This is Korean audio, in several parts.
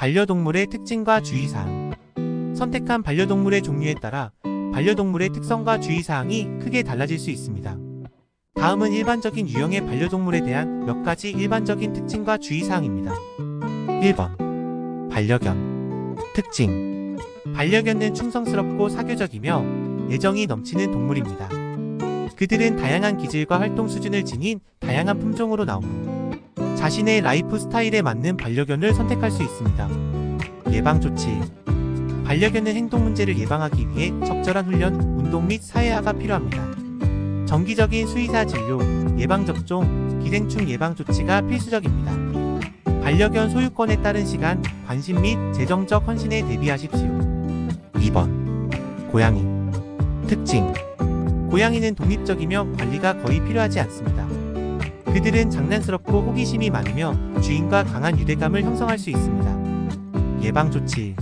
반려동물의 특징과 주의사항. 선택한 반려동물의 종류에 따라 반려동물의 특성과 주의사항이 크게 달라질 수 있습니다. 다음은 일반적인 유형의 반려동물에 대한 몇 가지 일반적인 특징과 주의사항입니다. 1번. 반려견. 특징. 반려견은 충성스럽고 사교적이며 애정이 넘치는 동물입니다. 그들은 다양한 기질과 활동 수준을 지닌 다양한 품종으로 나오므로 자신의 라이프 스타일에 맞는 반려견을 선택할 수 있습니다. 예방 조치. 반려견은 행동 문제를 예방하기 위해 적절한 훈련, 운동 및 사회화가 필요합니다. 정기적인 수의사 진료, 예방접종, 기생충 예방 조치가 필수적입니다. 반려견 소유권에 따른 시간, 관심 및 재정적 헌신에 대비하십시오. 2번. 고양이. 특징. 고양이는 독립적이며 관리가 거의 필요하지 않습니다. 그들은 장난스럽고 호기심이 많으며 주인과 강한 유대감을 형성할 수 있습니다. 예방 조치.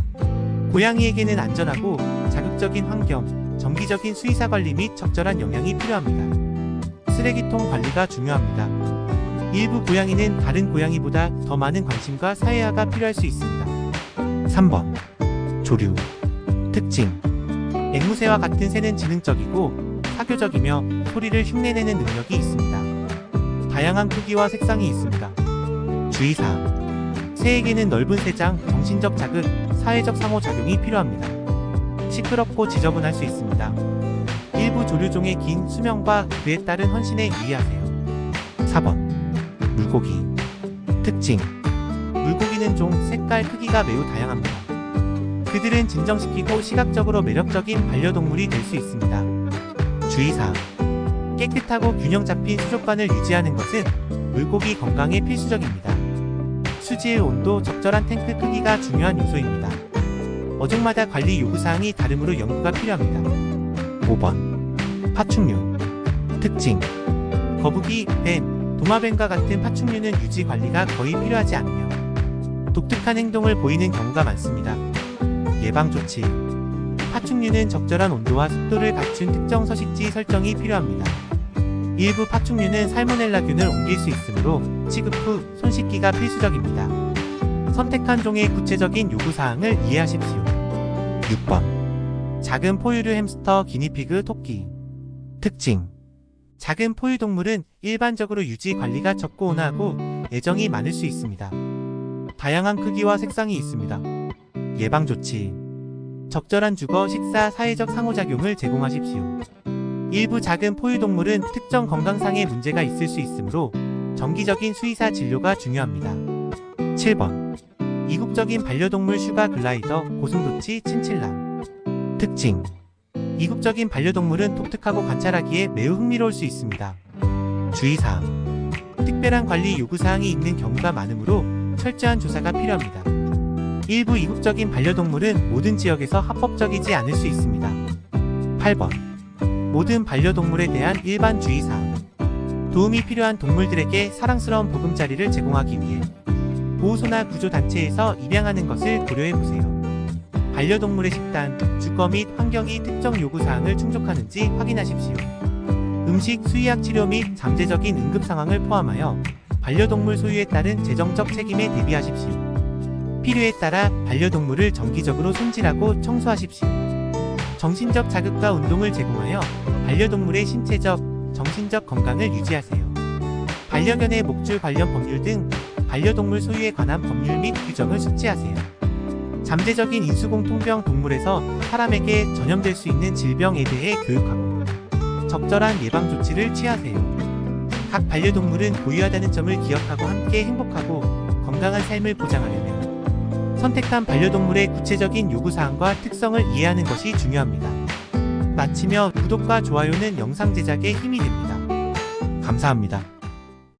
고양이에게는 안전하고 자극적인 환경, 정기적인 수의사 관리 및 적절한 영양이 필요합니다. 쓰레기통 관리가 중요합니다. 일부 고양이는 다른 고양이보다 더 많은 관심과 사회화가 필요할 수 있습니다. 3번. 조류. 특징. 앵무새와 같은 새는 지능적이고 사교적이며 소리를 흉내내는 능력이 있습니다. 다양한 크기와 색상이 있습니다. 주의사항. 새에게는 넓은 세장, 정신적 자극, 사회적 상호작용이 필요합니다. 시끄럽고 지저분할 수 있습니다. 일부 조류종의 긴 수명과 그에 따른 헌신에 유의하세요. 4번. 물고기. 특징. 물고기는 종, 색깔, 크기가 매우 다양합니다. 그들은 진정시키고 시각적으로 매력적인 반려동물이 될 수 있습니다. 주의사항. 깨끗하고 균형 잡힌 수족관을 유지하는 것은 물고기 건강에 필수적입니다. 수지의 온도, 적절한 탱크 크기가 중요한 요소입니다. 어종마다 관리 요구사항이 다르므로 연구가 필요합니다. 5번. 파충류. 특징. 거북이, 뱀, 도마뱀과 같은 파충류는 유지 관리가 거의 필요하지 않으며 독특한 행동을 보이는 경우가 많습니다. 예방 조치. 파충류는 적절한 온도와 습도를 갖춘 특정 서식지 설정이 필요합니다. 일부 파충류는 살모넬라균을 옮길 수 있으므로 취급 후 손 씻기가 필수적입니다. 선택한 종의 구체적인 요구사항을 이해하십시오. 6번. 작은 포유류 햄스터, 기니피그, 토끼. 특징. 작은 포유동물은 일반적으로 유지 관리가 적고 온화하고 애정이 많을 수 있습니다. 다양한 크기와 색상이 있습니다. 예방 조치. 적절한 주거, 식사, 사회적 상호작용을 제공하십시오. 일부 작은 포유동물은 특정 건강상의 문제가 있을 수 있으므로 정기적인 수의사 진료가 중요합니다. 7번. 이국적인 반려동물 슈가 글라이더, 고슴도치, 친칠라. 특징. 이국적인 반려동물은 독특하고 관찰하기에 매우 흥미로울 수 있습니다. 주의사항. 특별한 관리 요구사항이 있는 경우가 많으므로 철저한 조사가 필요합니다. 일부 이국적인 반려동물은 모든 지역에서 합법적이지 않을 수 있습니다. 8번. 모든 반려동물에 대한 일반 주의사항. 도움이 필요한 동물들에게 사랑스러운 보금자리를 제공하기 위해 보호소나 구조단체에서 입양하는 것을 고려해보세요. 반려동물의 식단, 주거 및 환경이 특정 요구사항을 충족하는지 확인하십시오. 음식, 수의학 치료 및 잠재적인 응급 상황을 포함하여 반려동물 소유에 따른 재정적 책임에 대비하십시오. 필요에 따라 반려동물을 정기적으로 손질하고 청소하십시오. 정신적 자극과 운동을 제공하여 반려동물의 신체적, 정신적 건강을 유지하세요. 반려견의 목줄 관련 법률 등 반려동물 소유에 관한 법률 및 규정을 숙지하세요. 잠재적인 인수공통병 동물에서 사람에게 전염될 수 있는 질병에 대해 교육하고 적절한 예방 조치를 취하세요. 각 반려동물은 고유하다는 점을 기억하고 함께 행복하고 건강한 삶을 보장하려면 선택한 반려동물의 구체적인 요구사항과 특성을 이해하는 것이 중요합니다. 마치며 구독과 좋아요는 영상 제작에 힘이 됩니다. 감사합니다.